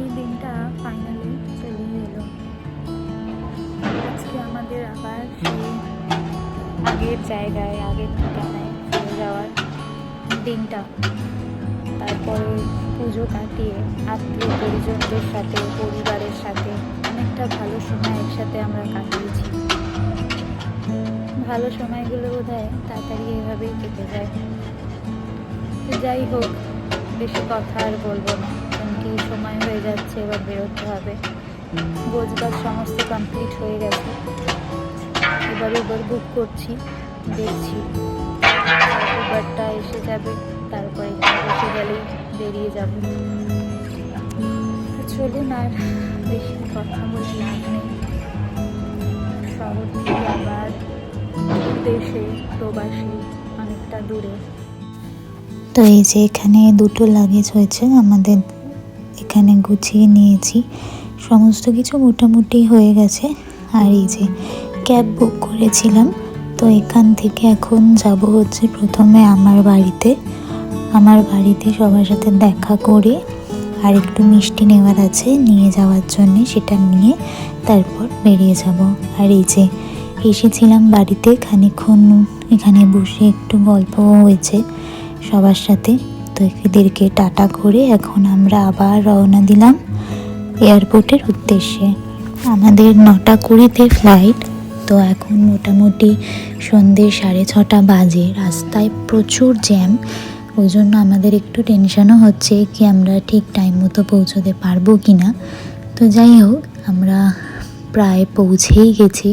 সেই দিনটা ফাইনালি চলে এলো। আজকে আমাদের আবার সেই আগের জায়গায়, আগের ঠিকানায় ফিরে যাওয়ার দিনটা। তারপরে পুজো কাটিয়ে আত্মীয় পরিজনদের সাথে, পরিবারের সাথে অনেকটা ভালো সময় একসাথে আমরা কাটিয়েছি। ভালো সময়গুলো বোধ হয় তাড়াতাড়ি এভাবেই কেটে যায়। যাই হোক, বেশি কথা আর বলব না। কি সময় হয়ে যাচ্ছে, এবার বেরোতে হবে। গোছগাছ সমস্ত কমপ্লিট হয়ে গেছে। এবার এবার বুক করছি, দেখছি। উবারটা এসে যাবে, তারপরে এসে গেলেই বেরিয়ে যাব। চলুন আর বেশি কথা বলে লাভ নেই। শহর থেকে আবার দেশে, প্রবাসী, অনেকটা দূরে। তো এই যে এখানে দুটো লাগেজ হয়েছে আমাদের এখানে গুছিয়ে নিয়েছি। সমস্ত কিছু মোটামুটি হয়ে গেছে। আর এই যে ক্যাব বুক করেছিলাম, তো এখান থেকে এখন যাব হচ্ছে প্রথমে আমার বাড়িতে। আমার বাড়িতে সবার সাথে দেখা করে আর একটু মিষ্টি নেওয়ার আছে নিয়ে যাওয়ার জন্য সেটা নিয়ে তারপর বেরিয়ে যাব। আর এই যে এসেছিলাম বাড়িতে খানিক্ষণ এখানে বসে একটু গল্প হয়েছে সবার সাথে। তো এদেরকে টাটা করে এখন আমরা আবার রওনা দিলাম এয়ারপোর্টের উদ্দেশ্যে। আমাদের নটা কুড়িতে ফ্লাইট, তো এখন মোটামুটি সন্ধ্যে সাড়ে ছটা বাজে। রাস্তায় প্রচুর জ্যাম ওই জন্য আমাদের একটু টেনশনও হচ্ছে কি আমরা ঠিক টাইম মতো পৌঁছতে পারব কি না তো যাই হোক, আমরা প্রায় পৌঁছেই গেছি।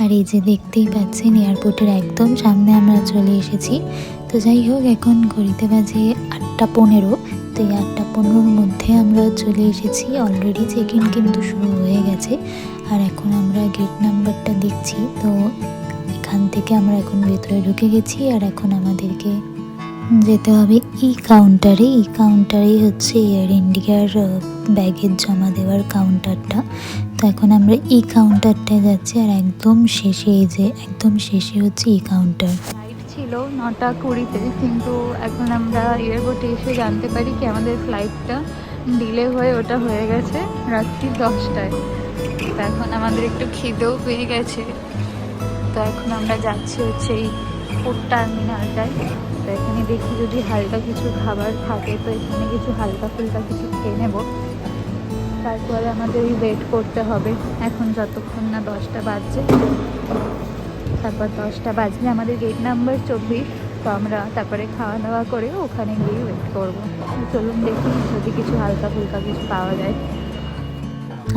আর এই যে দেখতেই পাচ্ছেন, এয়ারপোর্টের একদম সামনে আমরা চলে এসেছি। তো যাই হোক, এখন ঘড়িতে বাজে আটটা পনেরো। তো এই আটটা পনেরোর মধ্যে আমরা চলে এসেছি। অলরেডি চেক ইন কিন্তু শুরু হয়ে গেছে। আর এখন আমরা গেট নাম্বারটা দেখছি। তো এখান থেকে আমরা এখন ভেতরে ঢুকে গেছি। আর এখন আমাদেরকে যেতে হবে ই কাউন্টারে ই কাউন্টারেই হচ্ছে এয়ার ইন্ডিয়ার ব্যাগের জমা দেওয়ার কাউন্টারটা তো এখন আমরা ই কাউন্টারটায় যাচ্ছি। আর একদম শেষে এই যে, একদম শেষে হচ্ছে ই কাউন্টার ছিল নটা কুড়িতে, কিন্তু এখন আমরা এয়ারপোর্টে এসে জানতে পারি কি আমাদের ফ্লাইটটা ডিলে হয়ে ওটা হয়ে গেছে রাত্রি দশটায়। তো এখন আমাদের একটু খিদেও পেয়ে গেছে। তো এখন আমরা যাচ্ছি হচ্ছে এই ফুড টার্মিনালটায় তো এখানে দেখি যদি হালকা কিছু খাবার থাকে, তো এখানে কিছু হালকা ফুলকা কিছু খেয়ে নেব। তারপরে আমাদের ওই ওয়েট করতে হবে। এখন যতক্ষণ না দশটা বাজছে। তারপর দশটা বাজলে আমাদের গেট নাম্বার চব্বিশ, তো আমরা তারপরে খাওয়া দাওয়া করে ওখানে গিয়ে ওয়েট করব। চলুন দেখি যদি কিছু হালকা ফুলকা কিছু পাওয়া যায়।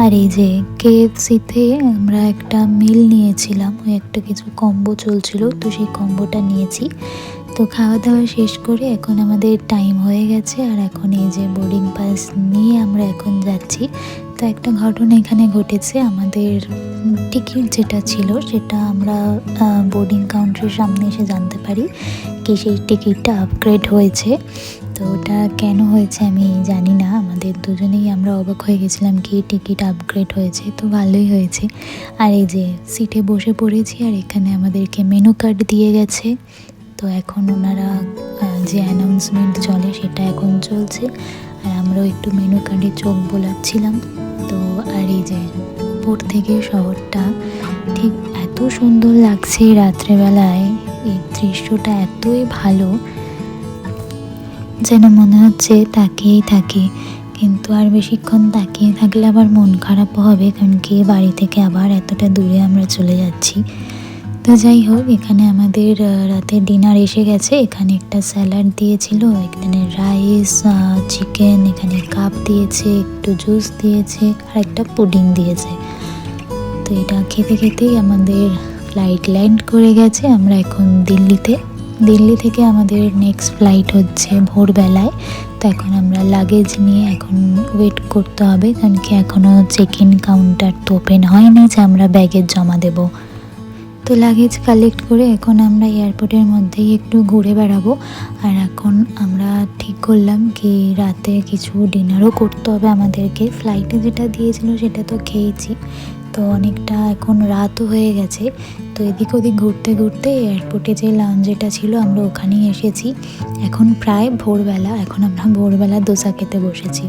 আর এই যে কেএফসিতে আমরা একটা মিল নিয়েছিলাম, ওই একটা কিছু কম্বো চলছিল, তো সেই কম্বোটা নিয়েছি। তো খাওয়া দাওয়া শেষ করে এখন আমাদের টাইম হয়ে গেছে, আর এখন এই যে বোর্ডিং পাস নিয়ে আমরা এখন যাচ্ছি। তো একটা ঘটনা এখানে ঘটেছে। আমাদের টিকিট যেটা ছিল, সেটা আমরা বোর্ডিং কাউন্টারের সামনে এসে জানতে পারি কি সেই টিকিটটা আপগ্রেড হয়েছে। তো ওটা কেন হয়েছে আমি জানি না। আমাদের দুজনেই আমরা অবাক হয়ে গেছিলাম কি টিকিট আপগ্রেড হয়েছে। তো ভালোই হয়েছে। আর এই যে সিটে বসে পড়েছি, আর এখানে আমাদেরকে মেনু কার্ড দিয়ে গেছে। তো এখন ওনারা যে অ্যানাউন্সমেন্ট চলে, সেটা এখন চলছে। আর আমরাও একটু মেনু কার্ডে চোখ বোলাচ্ছিলাম। তো আর এই যে উপর থেকে শহরটা, ঠিক এত সুন্দর লাগছে রাত্রেবেলায়। এই দৃশ্যটা এতই ভালো, যেন মনে হচ্ছে তাকিয়েই থাকি। কিন্তু আর বেশিক্ষণ তাকিয়ে থাকলে আবার মন খারাপও হবে, কারণ কি, বাড়ি থেকে আবার এতটা দূরে আমরা চলে যাচ্ছি। তো যাই হোক, এখানে আমাদের রাতে ডিনার এসে গেছে। এখানে একটা স্যালাড দিয়েছিল, এখানে রাইস চিকেন এখানে কাপ দিয়েছে, একটু জুস দিয়েছে, আর একটা পুডিং দিয়েছে। তো এটা খেতে খেতেই আমাদের ফ্লাইট ল্যান্ড করে গেছে। আমরা এখন দিল্লিতে। দিল্লি থেকে আমাদের নেক্সট ফ্লাইট হচ্ছে ভোরবেলায়। তো এখন আমরা লাগেজ নিয়ে এখন ওয়েট করতে হবে, কারণ কি এখনও চেক ইন কাউন্টার তো ওপেন হয়নি যে আমরা ব্যাগের জমা দেব। তো লাগেজ কালেক্ট করে এখন আমরা এয়ারপোর্টের মধ্যেই একটু ঘুরে বেড়াবো। আর এখন আমরা ঠিক করলাম কি রাতে কিছু ডিনারও করতে হবে আমাদেরকে। ফ্লাইটে যেটা দিয়েছিল সেটা তো খেয়েছি। তো অনেকটা এখন রাতও হয়ে গেছে। তো এদিক ওদিক ঘুরতে ঘুরতে এয়ারপোর্টে যে লাউঞ্জেটা ছিল আমরা ওখানেই এসেছি। এখন প্রায় ভোরবেলা, এখন আমরা ভোরবেলা দোসা খেতে বসেছি।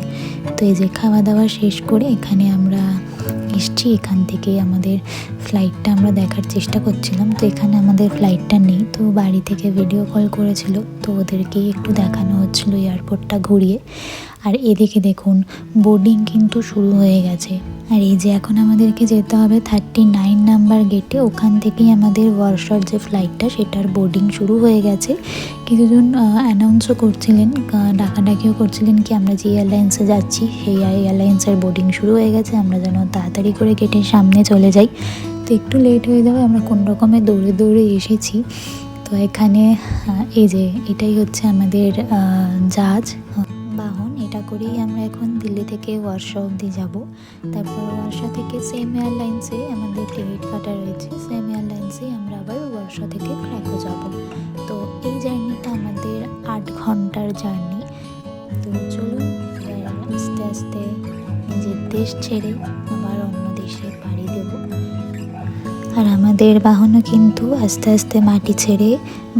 তো এই যে খাওয়া দাওয়া শেষ করে এখানে আমরা এসছি, এখান থেকে আমাদের ফ্লাইটটা আমরা দেখার চেষ্টা করছিলাম। তো এখানে আমাদের ফ্লাইটটা নেই, তো বাড়ি থেকে ভিডিও কল করেছিল, তো ওদেরকেই একটু দেখানো হচ্ছিল এয়ারপোর্টটা ঘুরিয়ে। আর এদিকে দেখুন বোর্ডিং কিন্তু শুরু হয়ে গেছে। আর এই যে এখন আমাদেরকে যেতে হবে থার্টি নাইন নাম্বার গেটে ওখান থেকেই আমাদের ওয়ার্কশপ যে ফ্লাইটটা সেটার বোর্ডিং শুরু হয়ে গেছে। কিছুজন অ্যানাউন্সও করছিলেন ডাকাডাকিও করছিলেন কি আমরা যে এয়ারলাইন্সে যাচ্ছি, সেই এয়ারলাইন্সের বোর্ডিং শুরু হয়ে গেছে, আমরা যেন তাড়াতাড়ি করে গেটের সামনে চলে যাই। তো একটু লেট হয়ে যাবে আমরা কোন রকমে দৌড়ে দৌড়ে এসেছি। তো এখানে এই যে এটাই হচ্ছে আমাদের জাহাজ। এটা করেই আমরা এখন দিল্লি থেকে ওয়ার্শা অবধি যাব। তারপর ওয়ার্শা থেকে সেম এয়ারলাইন্সে আমাদের টিকিট কাটা রয়েছে। সেম এয়ারলাইন্সে আমরা আবার ওয়ার্শা থেকে ক্র্যাকো যাব। তো এই জার্নিটা আমাদের আট ঘণ্টার জার্নি। তো চলুন আস্তে আস্তে নিজের দেশ ছেড়ে আবার অন্য দেশে পাড়ি দেবো। আর আমাদের বাহনও কিন্তু আস্তে আস্তে মাটি ছেড়ে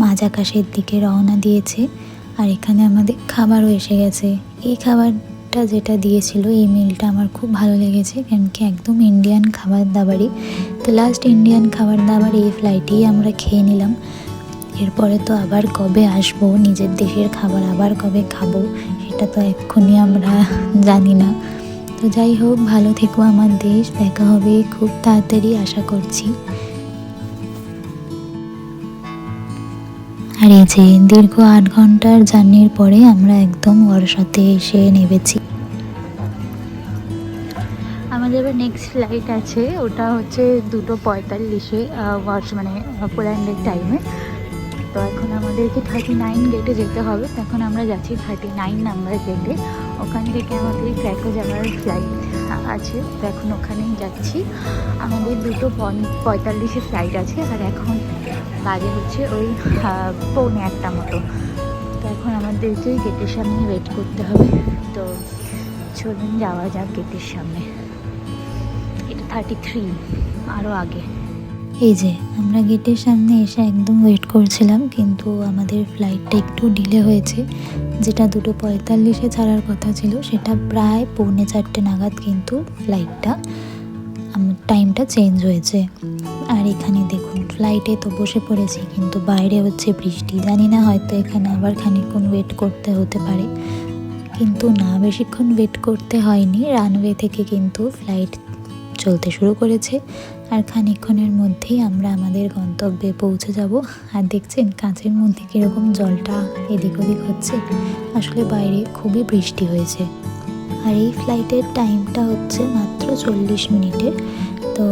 মাঝ আকাশের দিকে রওনা দিয়েছে। আর এখানে আমাদের খাবারও এসে গেছে। এই খাবারটা যেটা দিয়েছিল, এই মিলটা আমার খুব ভালো লেগেছে কেন কি একদম ইন্ডিয়ান খাবার দাবারই। তো লাস্ট ইন্ডিয়ান খাবার দাবার এই ফ্লাইটেই আমরা খেয়ে নিলাম। এরপরে তো আবার কবে আসব, নিজের দেশের খাবার আবার কবে খাব, সেটা তো এক্ষুনি আমরা জানি না। তো যাই হোক, ভালো থেকো আমার দেশ, দেখা হবে খুব তাড়াতাড়ি, আশা করছি। আর এই যে দীর্ঘ আট ঘণ্টার জার্নির পরে আমরা একদম ওয়ারসাতে এসে নেমেছি। আমাদের এবার নেক্সট ফ্লাইট আছে, ওটা হচ্ছে দুটো পঁয়তাল্লিশে ওয়ার্স মানে পোল্যান্ডের টাইমে তো এখন আমাদেরকে থার্টি নাইন গেটে যেতে হবে। তখন আমরা যাচ্ছি থার্টি নাইন নাম্বার গেটে ওখান থেকে আমাদের ক্র্যাকো যাওয়ার ফ্লাইট আছে। তো এখন ওখানেই যাচ্ছি। আমাদের দুটো পঁয়তাল্লিশে ফ্লাইট আছে। আর এখন বাজে হচ্ছে ওই পৌনে একটা মতো। তো এখন আমাদেরকে গেটের সামনে ওয়েট করতে হবে। তো চলুন যাওয়া যাক গেটের সামনে। এটা থার্টি থ্রি আরও আগে। এই যে, আমরা গেটের সামনে এসে একদম ওয়েট করছিলাম, কিন্তু আমাদের ফ্লাইটটা একটু ডিলে হয়েছে, যেটা দুটো পঁয়তাল্লিশে ছাড়ার কথা ছিল, সেটা প্রায় পৌনে চারটে নাগাদ কিন্তু ফ্লাইটটা টাইমটা চেঞ্জ হয়েছে। আর এখানে দেখুন ফ্লাইটে তো বসে পড়েছি, কিন্তু বাইরে হচ্ছে বৃষ্টি। জানি না হয়তো এখানে আবার খানিকক্ষণ ওয়েট করতে হতে পারে। কিন্তু না, বেশিক্ষণ ওয়েট করতে হয়নি। রানওয়ে থেকে কিন্তু ফ্লাইট চলতে শুরু করেছে। আর খানিকক্ষণের মধ্যেই আমরা আমাদের গন্তব্যে পৌঁছে যাব। আর দেখছেন কাঁচের মধ্যে কীরকম জলটা এদিক ওদিক হচ্ছে। আসলে বাইরে খুবই বৃষ্টি হয়েছে। আর এই ফ্লাইটের টাইমটা হচ্ছে মাত্র চল্লিশ মিনিটের তো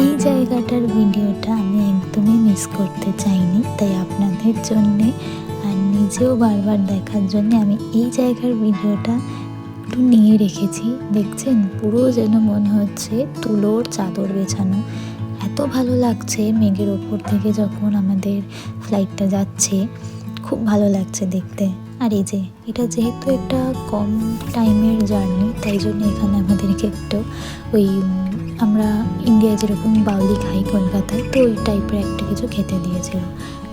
এই জায়গাটার ভিডিওটা আমি একদমই মিস করতে চাইনি। তাই আপনাদের জন্যে আর নিজেও বারবার দেখার জন্য আমি এই জায়গার ভিডিওটা নিয়ে রেখেছি। দেখছেন? পুরো যেন মনে হচ্ছে তুলোর চাদর বেছানো। এত ভালো লাগছে মেঘের ওপর থেকে যখন আমাদের ফ্লাইটটা যাচ্ছে। খুব ভালো লাগছে দেখতে। আর এই যে, এটা যেহেতু একটা কম টাইমের জার্নি তাই জন্য এখানে আমাদেরকে একটু ওই, আমরা ইন্ডিয়ায় যেরকম বাউলি খাই কলকাতায়, তো ওই টাইপের একটা কিছু খেতে দিয়েছিল।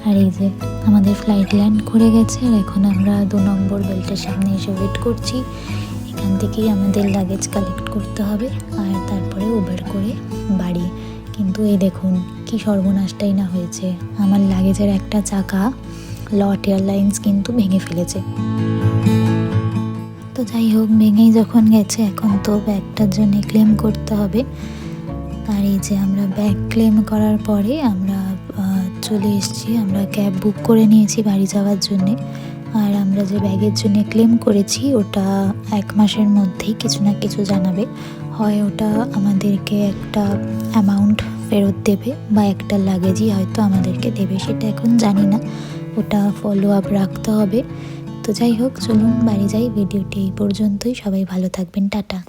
আর এই যে, আমাদের ফ্লাইট ল্যান্ড করে গেছে। আর এখন আমরা দু নম্বর বেল্টের সামনে এসে ওয়েট করছি। এখান থেকেই আমাদের লাগেজ কালেক্ট করতে হবে আর তারপরে উবার করে বাড়ি। কিন্তু এই দেখুন, কি সর্বনাশটাই না হয়েছে। আমার লাগেজের একটা চাকা লট এয়ারলাইন্স কিন্তু ভেঙে ফেলেছে। তো যাই হোক, ভেঙেই যখন গেছে, এখন তো ব্যাগটার জন্য ক্লেম করতে হবে। আর এই যে আমরা ব্যাগ ক্লেম করার পরে আমরা চলে এসেছি। আমরা ক্যাব বুক করে নিয়েছি বাড়ি যাওয়ার জন্যে। আর আমরা যে ব্যাগের জন্য ক্লেম করেছি, ওটা এক মাসের মধ্যেই কিছু না কিছু জানাবে। হয় ওটা আমাদেরকে একটা অ্যামাউন্ট ফেরত দেবে বা একটা লাগেজই হয়তো আমাদেরকে দেবে, সেটা এখন জানি না। ওটা ফলো আপ রাখতে হবে। তো যাই হোক, চলুন বাড়ি যাই। ভিডিওটি এই পর্যন্তই। সবাই ভালো থাকবেন। টাটা।